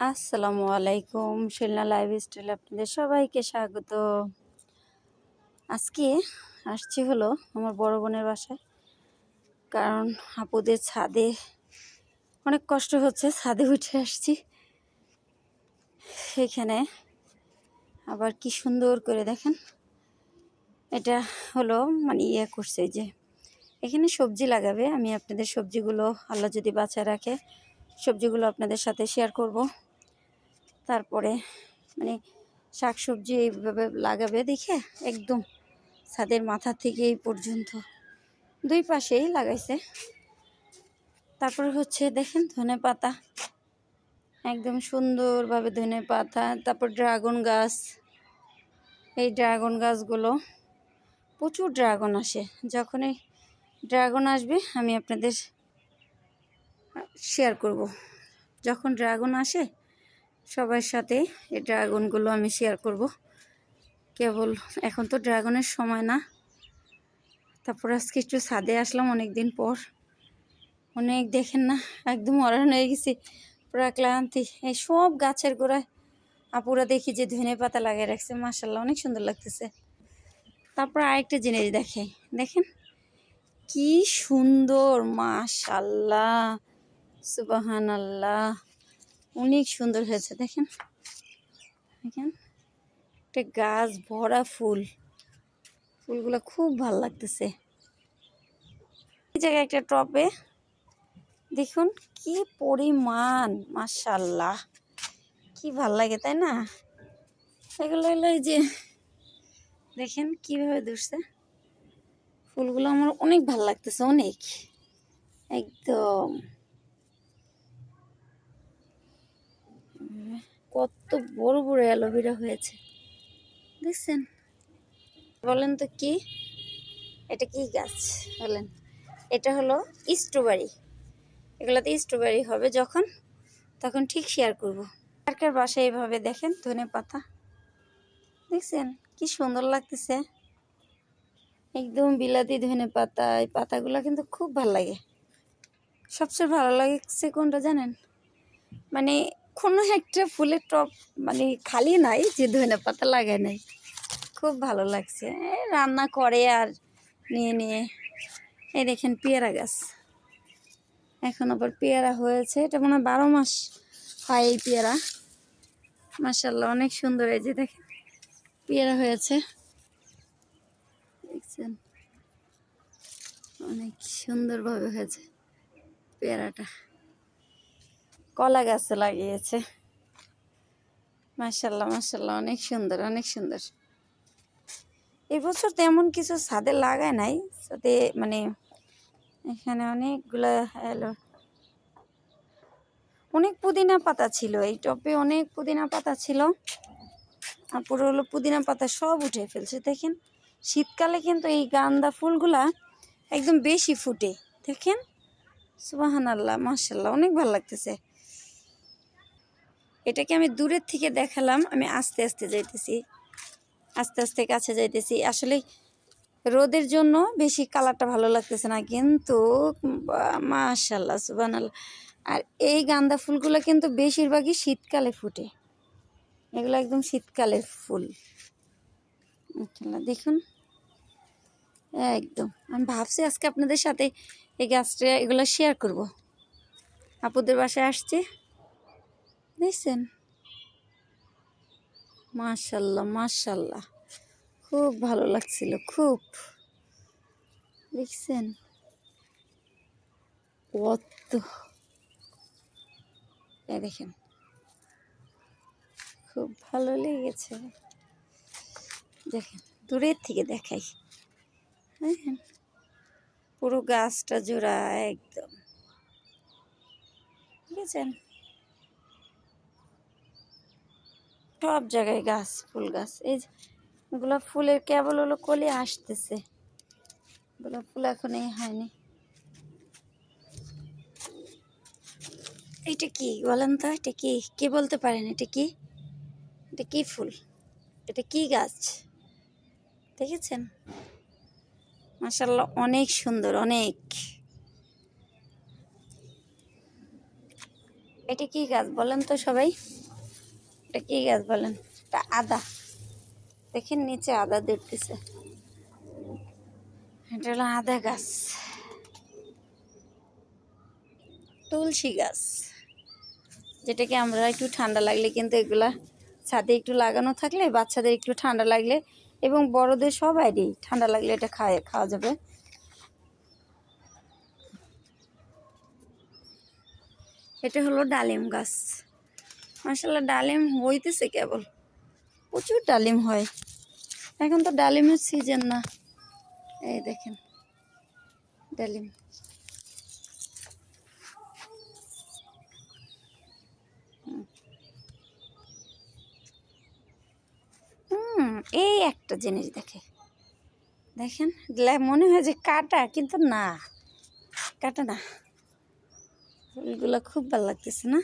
আসসালামু আলাইকুম, শিলনা live style আপনাদের সবাইকে স্বাগত। আজকে আসছি হলো আমার বড় বোনের বাসায়, কারণ আপুদের ছাদে অনেক কষ্ট হচ্ছে, ছাদে উঠে আসছি। সেখানে আবার কি সুন্দর করে দেখেন, এটা হলো মানে ইয়ে করছে যে, এখানে সবজি লাগাবে, আমি আপনাদের সবজিগুলো আল্লাহ যদি বাঁচায় রাখে, সবজিগুলো আপনাদের সাথে শেয়ার করব। তারপরে মানে শাক সবজি এইভাবে লাগাবে দেখে একদম ছাদের মাথা থেকে এই পর্যন্ত। দুই পাশেই লাগাইছে। তারপরে হচ্ছে দেখেন ধনে পাতা। একদম সুন্দরভাবে ধনে পাতা, তারপর ড্রাগন গাছ। এই ড্রাগন গাছগুলো, প্রচুর ড্রাগন আসে। যখনই ড্রাগন আসবে, আমি আপনাদের শেয়ার করব। যখন ড্রাগন আসে সবার সাথে এই ড্রাগনগুলো আমি শেয়ার করব। কেবল এখন তো ড্রাগনের সময় না। তারপর আজকে একটু ছাদে আসলাম অনেক দিন পর। অনেক দেখেন না, একদম অরান হয়ে গেছি। পুরা ক্লান্তি। এই সব গাছের গোড়ায় আপুরা দেখি যে ধনে পাতা লাগিয়ে রাখছে। মাসাল্লাহ অনেক সুন্দর লাগতেছে। তারপর আরেকটা জিনিস দেখে দেখেন, কি সুন্দর মাশাল্লাহ সুবাহান আল্লাহ অনেক সুন্দর হয়েছে, দেখেন। দেখেন, একটা গাছ, ভরা ফুল। ফুলগুলো খুব ভালো লাগতেছে। এই জায়গায় একটা টপে দেখুন কি পরিমাণ মাশাল্লাহ কি ভালো লাগে, তাই না? এগুলো হলো এই যে, দেখেন কীভাবে ধরছে। ফুলগুলো আমার অনেক ভালো লাগতেছে, অনেক। একদম। কত বড় বড় অ্যালোভেরা হয়েছে। দেখছেন? বলেন তো কি? এটা কি গাছ? বলেন। এটা হলো স্ট্রবেরি। এগুলোতে স্ট্রবেরি হবে যখন, তখন ঠিক শেয়ার করব। কার বাসায় এইভাবে দেখেন ধনে পাতা। দেখছেন? কি সুন্দর লাগতেছে। একদম বিলাতি ধনে পাতা। এই পাতাগুলো কিন্তু খুব ভালো লাগে। সবচেয়ে ভালো লাগছে কোনটা জানেন? মানে কোনো একটা ফুলের টপ মানে খালি নাই যে ধনে পাতা লাগায় নাই। খুব ভালো লাগছে। রান্না করে আর নিয়ে নিয়ে। এই দেখেন পেয়ারা গাছ। এখন আবার পেয়ারা হয়েছে। এটা মনে হয় বারো মাস হয় এই পেয়ারা। মাসাল্লাহ অনেক সুন্দর এই যে দেখেন, পেয়ারা হয়েছে। দেখছেন? অনেক সুন্দরভাবে হয়েছে পেয়ারাটা। কলা গাছ লাগিয়েছে। মাসাল্লাহ মাসাল্লাহ অনেক সুন্দর অনেক সুন্দর। এবছর তেমন কিছু ছাদে লাগায় নাই। সাথে মানে এখানে অনেকগুলো এলো অনেক পুদিনা পাতা ছিল, এই টপে অনেক পুদিনা পাতা ছিল। আর পুরো হলো পুদিনা পাতা সব উঠে ফেলছে, দেখেন। শীতকালে কিন্তু এই গান্দা ফুলগুলা একদম বেশি ফুটে, দেখেন। সুবাহান আল্লাহ মাসাল্লাহ অনেক ভালো লাগতেছে। এটাকে আমি দূরের থেকে দেখালাম, আমি আস্তে আস্তে যাইতেছি। আস্তে আস্তে কাছে যাইতেছি। আসলে রোদের জন্য বেশি কালারটা ভালো লাগতেছে না, কিন্তু মাশাল্লাহ সুবান আর এই গান্দা ফুলগুলো কিন্তু বেশিরভাগই শীতকালে ফুটে। এগুলো একদম শীতকালের ফুল। দেখুন। একদম। আমি ভাবছি আজকে আপনাদের সাথে এই গাছটা, এগুলো শেয়ার করব। আপুদের বাসায় আসছে। দেখছেন মাশাল্লাহ মাশাল্লাহ। খুব ভালো লাগছিল, খুব। দেখছেন? কত। দেখেন। খুব ভালো লেগেছে। দেখেন, দূরের থেকে দেখাই। দেখেন, পুরো গাছটা জোড়া, একদম। বুঝেছেন সব জায়গায় গাছ, ফুল গাছ। এই যে এগুলো ফুলের কেবল হলো কলি আসতেছে। গোলাপ ফুল এখন এই হয়নি। এটা কি? বলেন তো, এটা কি? কে বলতে পারেন এটা কি? এটা কি ফুল? এটা কি গাছ? দেখেছেন? মাসাল্লাহ অনেক সুন্দর, অনেক। এটা কি গাছ? বলেন তো সবাই। এটা কি গাছ বলেন? এটা আদা। দেখেন নিচে আদা দেখতেছে এটা হলো আদা গাছ। তুলসী গাছ। যেটাকে আমরা একটু ঠান্ডা লাগলে কিন্তু এগুলা ছাদে একটু লাগানো থাকলে, বাচ্চাদের একটু ঠান্ডা লাগলে এবং বড়দের সবাইরই ঠান্ডা লাগলে এটা খায়, খাওয়া যাবে। এটা হলো ডালিম গাছ। মাসাল্লাহ ডালিম হইতেছে কেবল। প্রচুর ডালিম হয়। এখন তো ডালিমের সিজন না। এই দেখেন, ডালিম। হুম, এই একটা জিনিস দেখে। দেখেন মনে হয় যে কাটা, কিন্তু না। কাটা না। ফুলগুলো খুব ভালো লাগতেছে না?